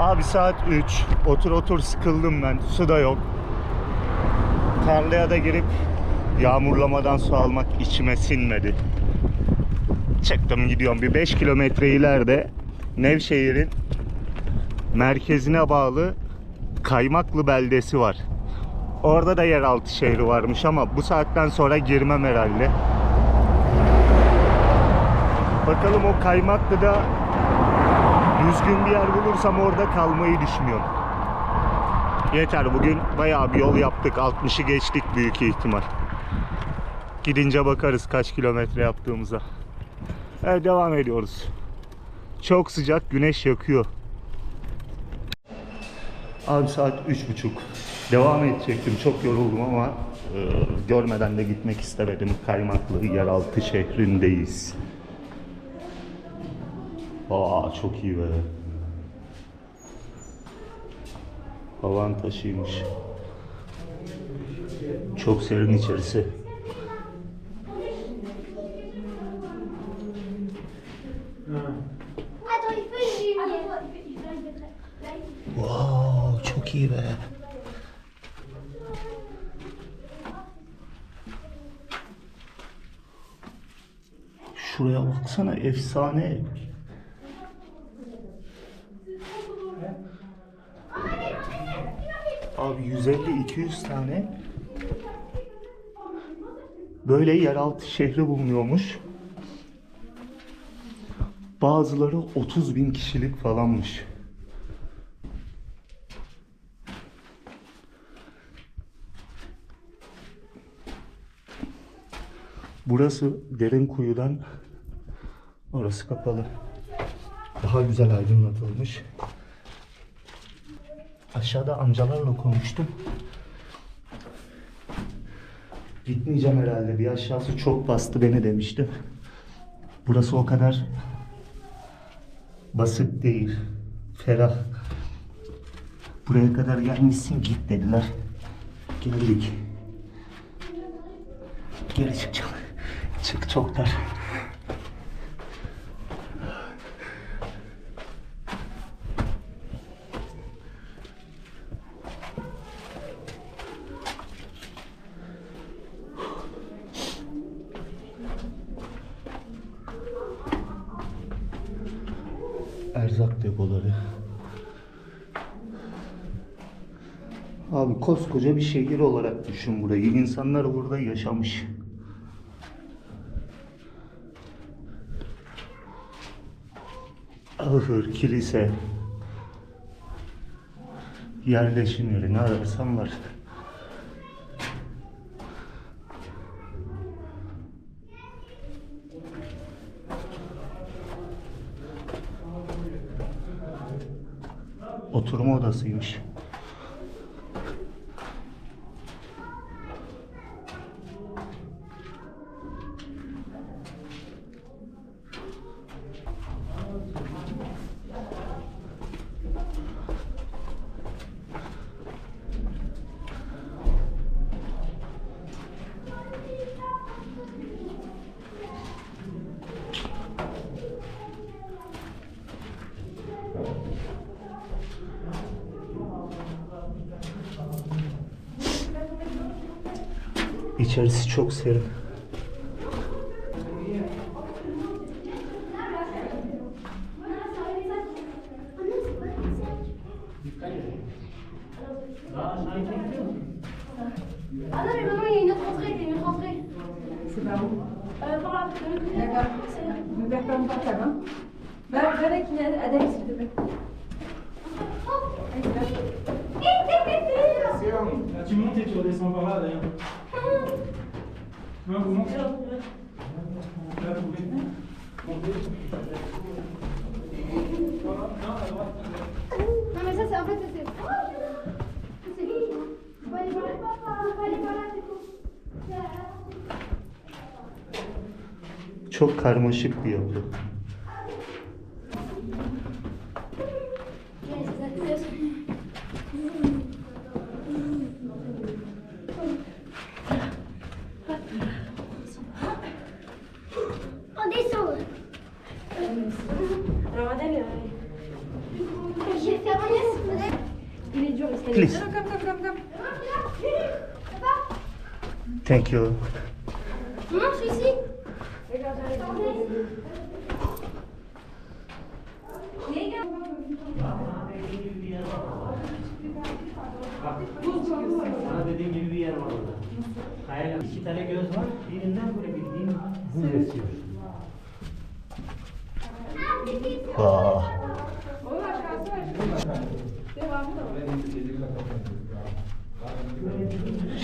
Abi saat 3. Otur otur sıkıldım ben. Su da yok. Tarlaya da girip yağmurlamadan su almak içime sinmedi. Çıktım gidiyorum. Bir 5 kilometre ileride Nevşehir'in merkezine bağlı Kaymaklı beldesi var. Orada da yeraltı şehri varmış ama bu saatten sonra girmem herhalde. Bakalım o Kaymaklı'da düzgün bir yer bulursam orada kalmayı düşünüyorum. Yeter bugün bayağı bir yol yaptık. 60'ı geçtik büyük ihtimal. Gidince bakarız kaç kilometre yaptığımıza. Evet devam ediyoruz. Çok sıcak güneş yakıyor. Abi saat üç buçuk. Devam edecektim. Çok yoruldum ama e, görmeden de gitmek istemedim. Kaymaklı yeraltı şehrindeyiz. Aa çok iyi be. Havan taşıymış. Çok serin içerisi. Wow, çok iyi be. Şuraya baksana efsane. Abi 150-200 tane böyle yeraltı şehri bulunuyormuş. Bazıları 30 bin kişilik falanmış. Burası derin kuyudan orası kapalı. Daha güzel aydınlatılmış. Aşağıda amcalarla konuştum. Gitmeyeceğim herhalde. Bir aşağısı çok bastı beni demişti. Burası o kadar basit değil. Ferah. Buraya kadar gelmişsin git dediler. Geldik. Geri çıkacağım. Çık çok dar. Koskoca bir şehir olarak düşün burayı. İnsanlar burada yaşamış. Ahır, kilise, yerleşim yeri ne ararsan var. Oturma odasıymış. İçerisi çok serin. Çok karmaşık bir yapı. Sana dediğim gibi bir yer var orada. Hayal iki tane göz var. Birinden böyle bildiğin buz esiyor. Da var.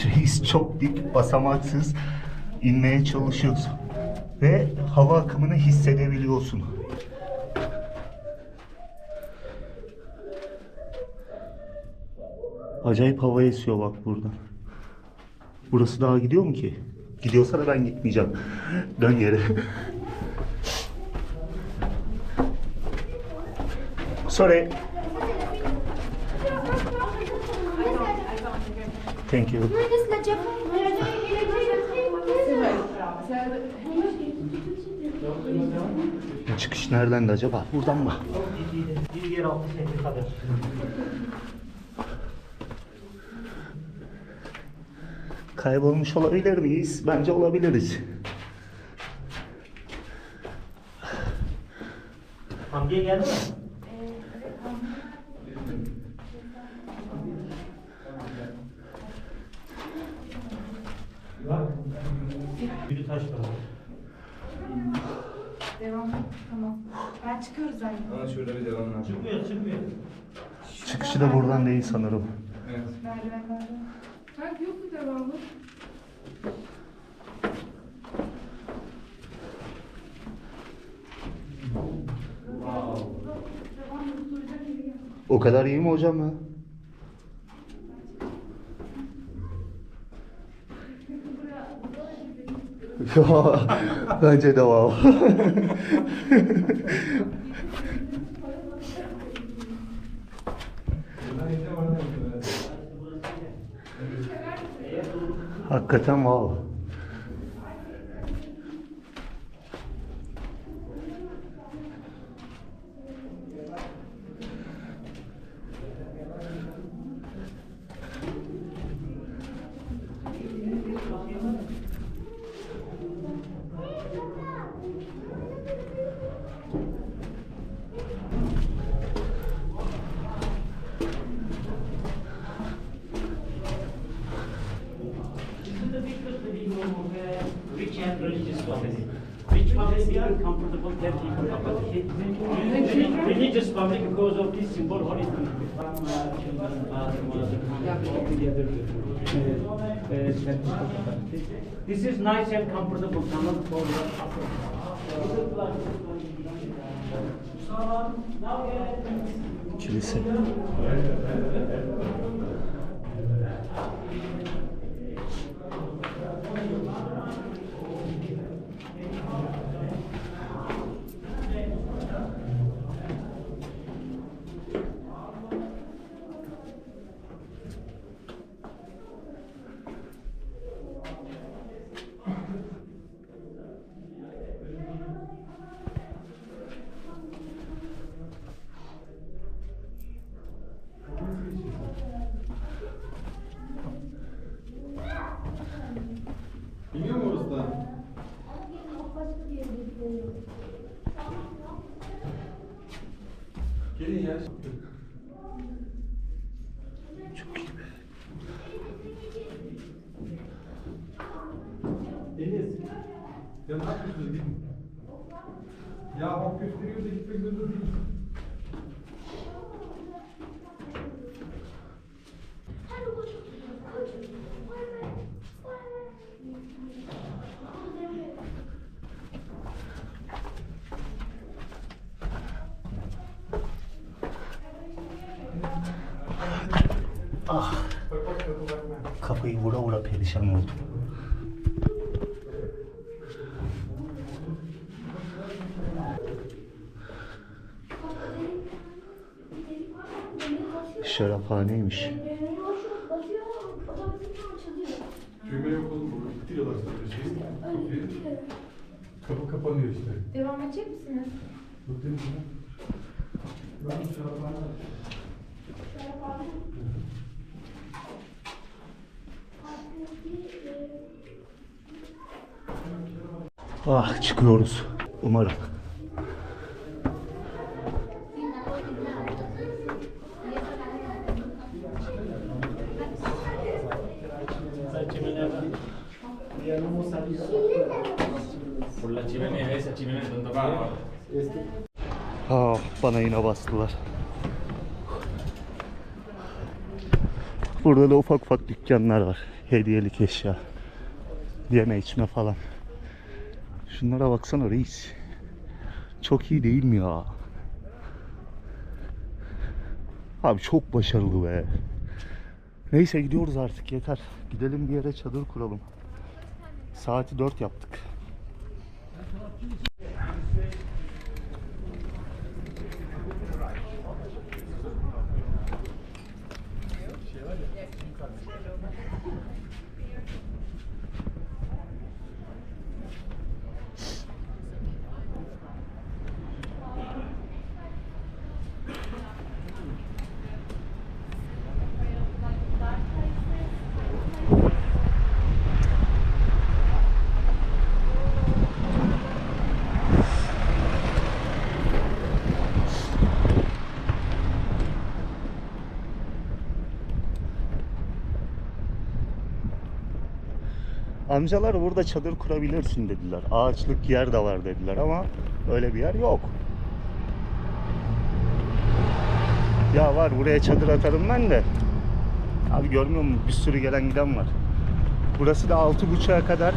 Reis çok dik basamaksız inmeye çalışıyorsun. Ve hava akımını hissedebiliyorsun. Acayip hava esiyor bak buradan. Burası daha gidiyor mu ki? Gidiyorsa da ben gitmeyeceğim. Dön yere. Sorry. Thank you. Çıkış neredendi acaba? Buradan mı? Bir yer altı kadar. Kaybolmuş olabilir miyiz? Bence olabiliriz. Hamdiye geldi mi? Taş var. Devam. Tamam. Ben çıkıyoruz zaten. Ama şöyle bir devam var. Çıkmıyor, çıkmıyor. Çıkışı da buradan değil sanırım. Evet. Merdivenlerden. Bak yok mu devamı? O kadar iyi mi hocam ya? Bence de wow. Hakikaten wow. Uh, uh, This- This is nice and comfortable, common for your Kilise. Biliyor mu orası da? Gelin ya. Çok iyi be. Deniz. Ya ne yapıyorsunuz gidin. Ya bak gösteriyor da gitmek zorunda değil. şaraphaneymiş. Düğme yok oğlum burada. Bitti yıllar sadece. Kapı kapanıyor işte. Devam edecek misiniz? Yok değil mi? Ben şaraphane Ah çıkıyoruz. Umarım. Bana yine bastılar. Burada da ufak ufak dükkanlar var. Hediyelik eşya. Yeme içme falan. Şunlara baksana reis. Çok iyi değil mi ya? Abi çok başarılı be. Neyse gidiyoruz artık yeter. Gidelim bir yere çadır kuralım. Saati 4 yaptık. Amcalar burada çadır kurabilirsin dediler. Ağaçlık yer de var dediler ama öyle bir yer yok. Ya var buraya çadır atarım ben de. Abi görmüyor musun? Bir sürü gelen giden var. Burası da altı buçuğa kadar.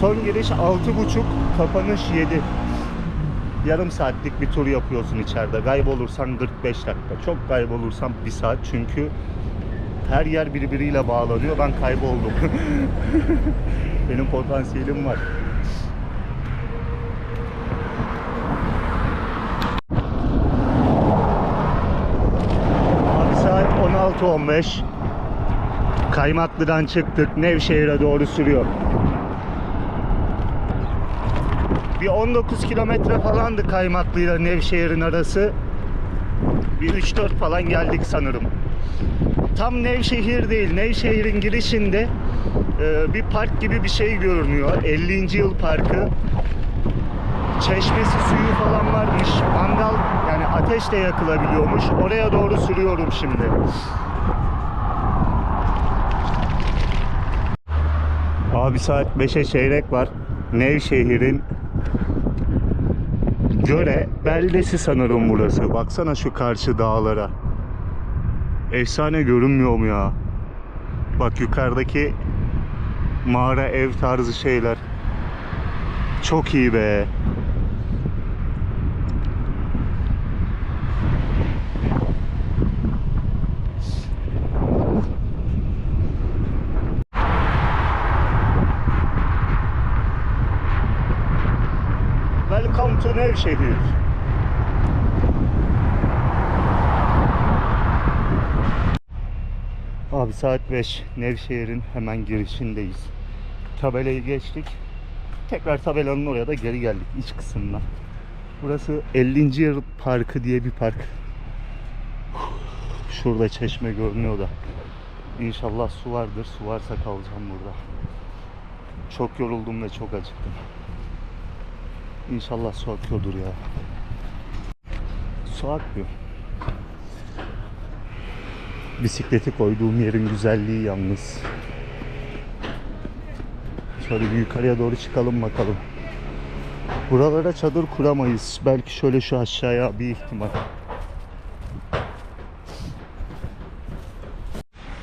Son giriş altı buçuk, kapanış 7. Yarım saatlik bir tur yapıyorsun içeride. Kaybolursan 45 dakika. Çok kaybolursan bir saat çünkü her yer birbiriyle bağlanıyor. Ben kayboldum. Benim potansiyelim var. Abi saat 16.15. Kaymaklı'dan çıktık. Nevşehir'e doğru sürüyor. Bir 19 kilometre falandı Kaymaklı'yla Nevşehir'in arası. Bir 3-4 falan geldik sanırım tam Nevşehir değil. Nevşehir'in girişinde e, bir park gibi bir şey görünüyor. 50. yıl parkı. Çeşmesi suyu falan varmış. Mangal yani ateşle yakılabiliyormuş. Oraya doğru sürüyorum şimdi. Abi saat 5'e çeyrek var. Nevşehir'in Göre beldesi sanırım burası. Baksana şu karşı dağlara. Efsane görünmüyor mu ya? Bak yukarıdaki mağara ev tarzı şeyler. Çok iyi be. Welcome to Nevşehir. Abi saat 5. Nevşehir'in hemen girişindeyiz. Tabelayı geçtik. Tekrar tabelanın oraya da geri geldik iç kısmına. Burası 50. Yıl Parkı diye bir park. Şurada çeşme görünüyor da. İnşallah su vardır. Su varsa kalacağım burada. Çok yoruldum ve çok acıktım. İnşallah su akıyordur ya. Su akmıyor. Bisikleti koyduğum yerin güzelliği yalnız. Şöyle bir yukarıya doğru çıkalım bakalım. Buralara çadır kuramayız. Belki şöyle şu aşağıya bir ihtimal.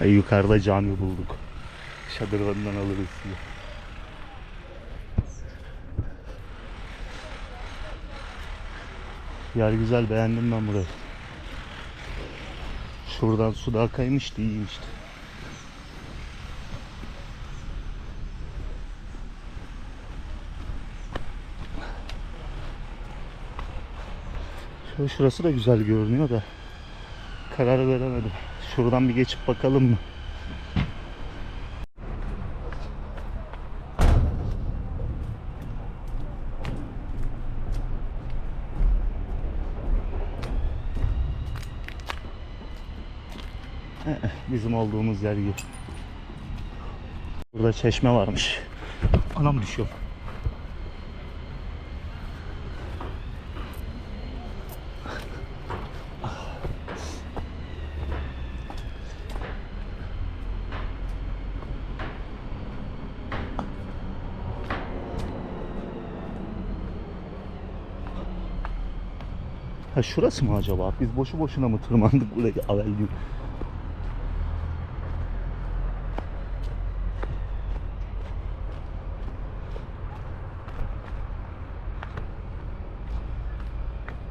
E, yukarıda cami bulduk. Çadırlarından alırız diye. Yer güzel beğendim ben burayı. Şuradan su daha kaymıştı iyiymişti. Şurası da güzel görünüyor da karar veremedim. Şuradan bir geçip bakalım mı? Bizim olduğumuz yer gibi. Burada çeşme varmış. Anam düşüyor. Ha şurası mı acaba? Biz boşu boşuna mı tırmandık buraya avel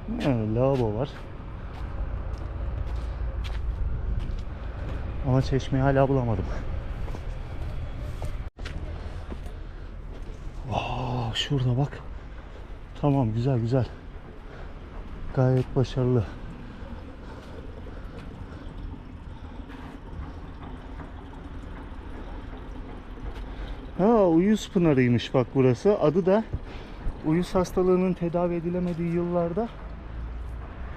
Ha, lavabo var. Ama çeşmeyi hala bulamadım. Aa, şurada bak. Tamam güzel güzel. Gayet başarılı. Ha uyuz pınarıymış bak burası. Adı da uyuz hastalığının tedavi edilemediği yıllarda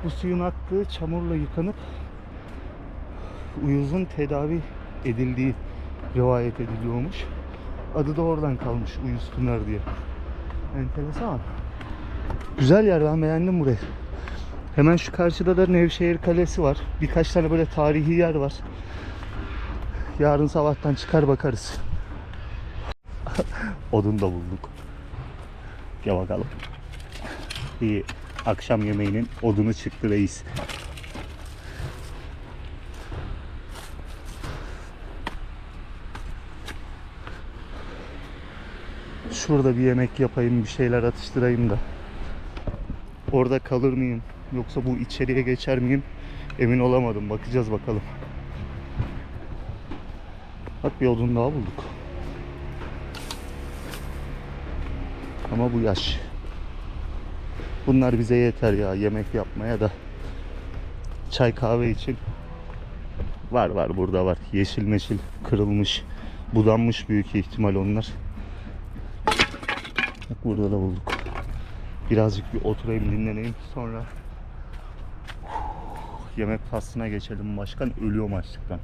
bu suyun aktığı çamurla yıkanıp uyuzun tedavi edildiği rivayet ediliyormuş. Adı da oradan kalmış Uyuz Pınar diye. Enteresan. Güzel yer ben beğendim burayı. Hemen şu karşıda da Nevşehir Kalesi var. Birkaç tane böyle tarihi yer var. Yarın sabahtan çıkar bakarız. Odun da bulduk. Gel bakalım. İyi. Akşam yemeğinin odunu çıktı reis. Şurada bir yemek yapayım, bir şeyler atıştırayım da. Orada kalır mıyım? Yoksa bu içeriye geçer miyim? Emin olamadım. Bakacağız bakalım. Bak bir odun daha bulduk. Ama bu yaş. Bunlar bize yeter ya yemek yapmaya da. Çay kahve için. Var var burada var. Yeşil meşil kırılmış. Budanmış büyük ihtimal onlar. Bak burada da bulduk. Birazcık bir oturayım dinleneyim sonra yemek faslına geçelim başkan ölüyorum açlıktan.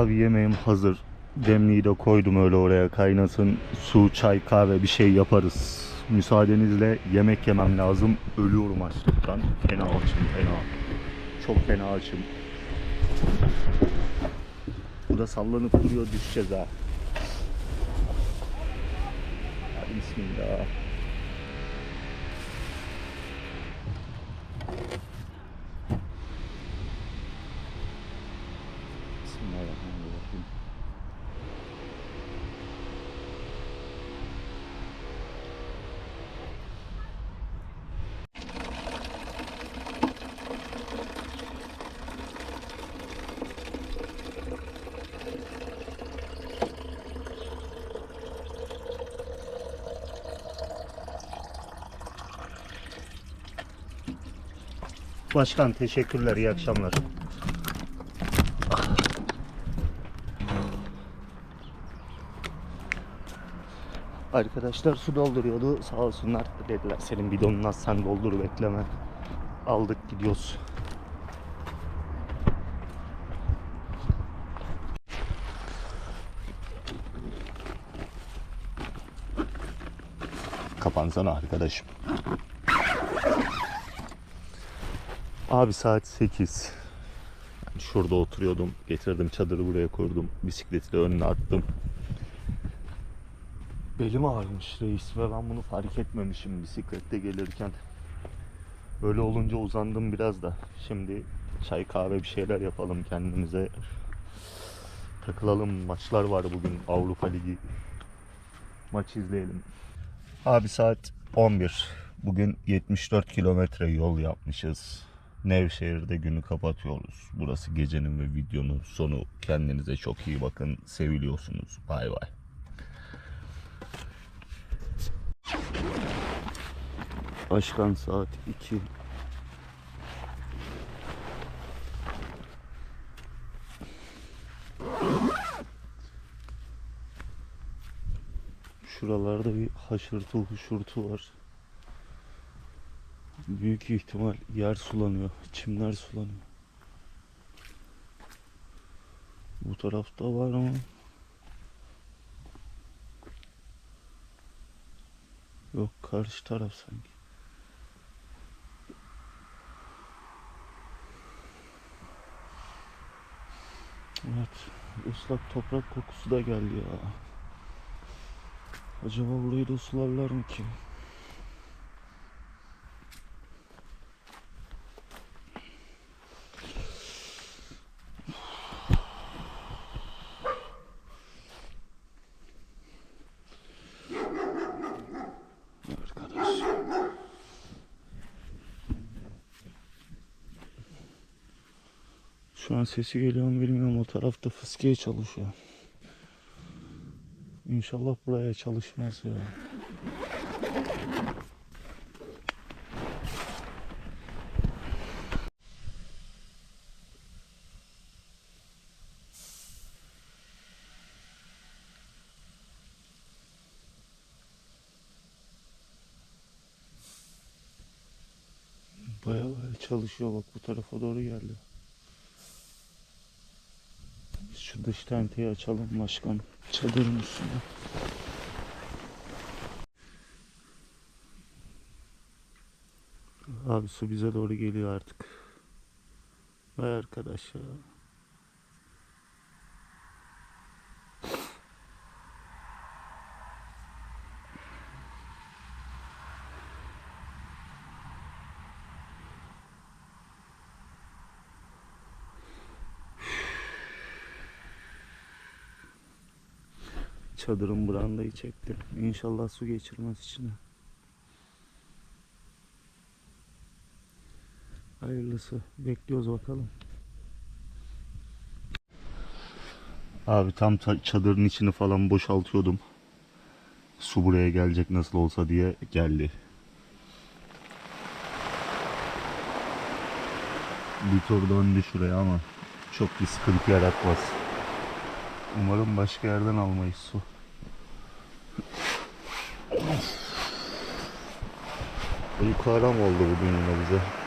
Abi yemeğim hazır. Demliği de koydum öyle oraya kaynasın. Su, çay, kahve bir şey yaparız. Müsaadenizle yemek yemem lazım. Ölüyorum açlıktan. Fena açım fena. Çok fena açım. Bu da sallanıp duruyor düşeceğiz ha. Bismillah. Başkan teşekkürler, iyi akşamlar. Arkadaşlar su dolduruyordu sağ olsunlar dediler senin bidonunu az sen doldur bekleme. Aldık gidiyoruz. Kapansana arkadaşım. Abi saat 8. Yani şurada oturuyordum. Getirdim çadırı buraya kurdum. Bisikleti de önüne attım. Belim ağrımış reis ve ben bunu fark etmemişim bisiklette gelirken. Böyle olunca uzandım biraz da. Şimdi çay kahve bir şeyler yapalım kendimize. Takılalım. Maçlar var bugün Avrupa Ligi. Maç izleyelim. Abi saat 11. Bugün 74 kilometre yol yapmışız. Nevşehir'de günü kapatıyoruz. Burası gecenin ve videonun sonu. Kendinize çok iyi bakın. Seviliyorsunuz. Bay bay. Başkan saat 2. Şuralarda bir haşırtı huşurtu var. Büyük ihtimal yer sulanıyor. Çimler sulanıyor. Bu tarafta var ama Yok karşı taraf sanki. Evet. ıslak toprak kokusu da geldi ya. Acaba burayı da sularlar mı ki? Şu an sesi geliyor mu bilmiyorum. O tarafta fıskiye çalışıyor. İnşallah buraya çalışmaz ya. Baya baya çalışıyor bak bu tarafa doğru geldi. Biz Dış tenteyi açalım başkan. Çadırın üstünde. Abi su bize doğru geliyor artık. Vay arkadaş ya. Çadırın brandayı çekti. İnşallah su geçirmez içine. Hayırlısı. Bekliyoruz bakalım. Abi tam ta- çadırın içini falan boşaltıyordum. Su buraya gelecek nasıl olsa diye geldi. Bir tur döndü şuraya ama çok bir sıkıntı yaratmaz. Umarım başka yerden almayız su. Uyku haram oldu bugün yine bize.